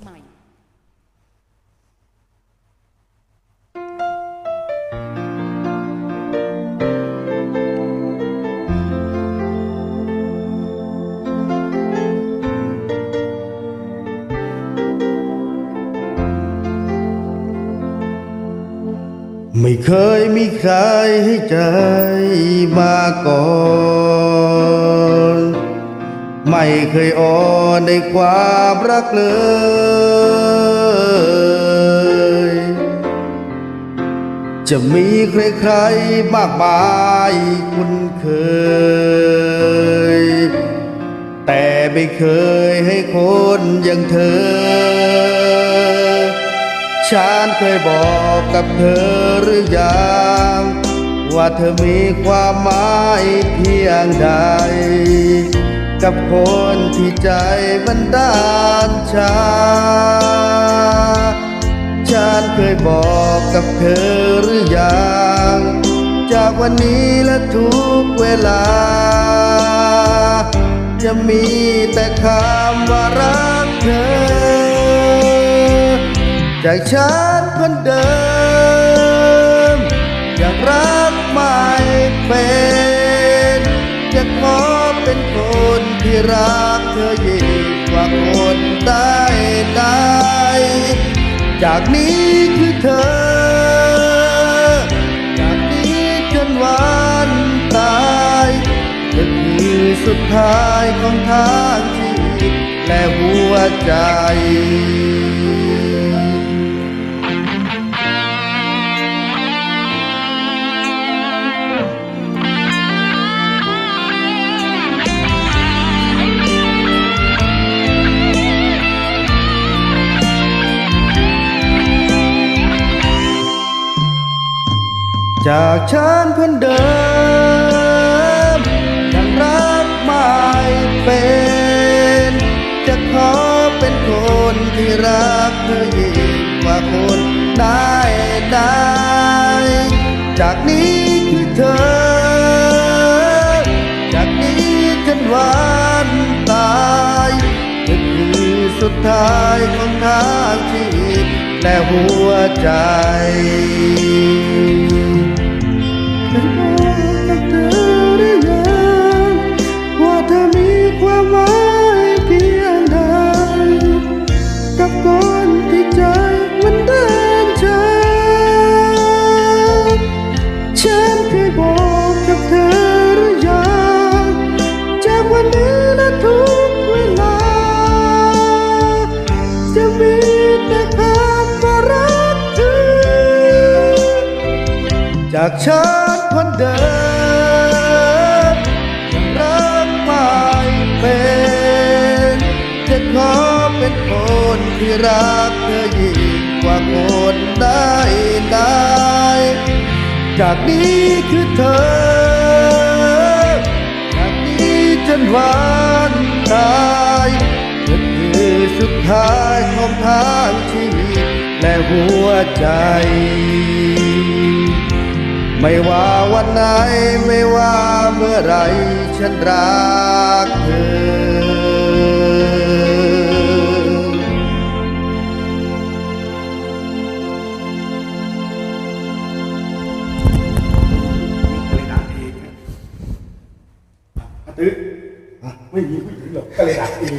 ใหม่ไม่เคย ไม่เคยอ่อนในความรักเลย จะมีใครๆมากมายคุ้นเคย แต่ไม่เคยให้คนอย่างเธอ ฉันเคยบอกกับเธอหรือยังว่าเธอมีความหมายเพียงใด กับคนที่ใจบันดาลชา ฉันเคยบอกกับเธอหรือยัง จากวันนี้และทุกเวลา จะมีแต่คำว่ารักเธอ จากฉันคนเดิมอยากรัก รักเธอยิ่งกว่าคนได้ใดจากนี้คือเธอ จากนี้จนวันตายจะคือสุดท้ายของทางชีวิตและหัวใจ จากฉันคนเดิมยังรักไม่เป็น จะขอเป็นคนที่รักเธอยิ่งกว่าคนได้ได้ จากนี้คือเธอ จากนี้จนวันตายจะคือสุดท้ายของทางชีวิตและหัวใจ จากฉันคนเดิมยังรักไม่เป็นจะขอเป็นคนที่รักเธอยิ่งกว่าคนได้ได้ จากนี้คือเธอ จากนี้จนวันตายจะคือสุดท้ายของทางชีวิตและหัวใจ ไม่ว่าวันไหนไม่ว่าเมื่อไรฉันรักเธอก็เลยด่าเองอาตื้อไม่มีผู้หญิงหรอกก็เลยด่าเอง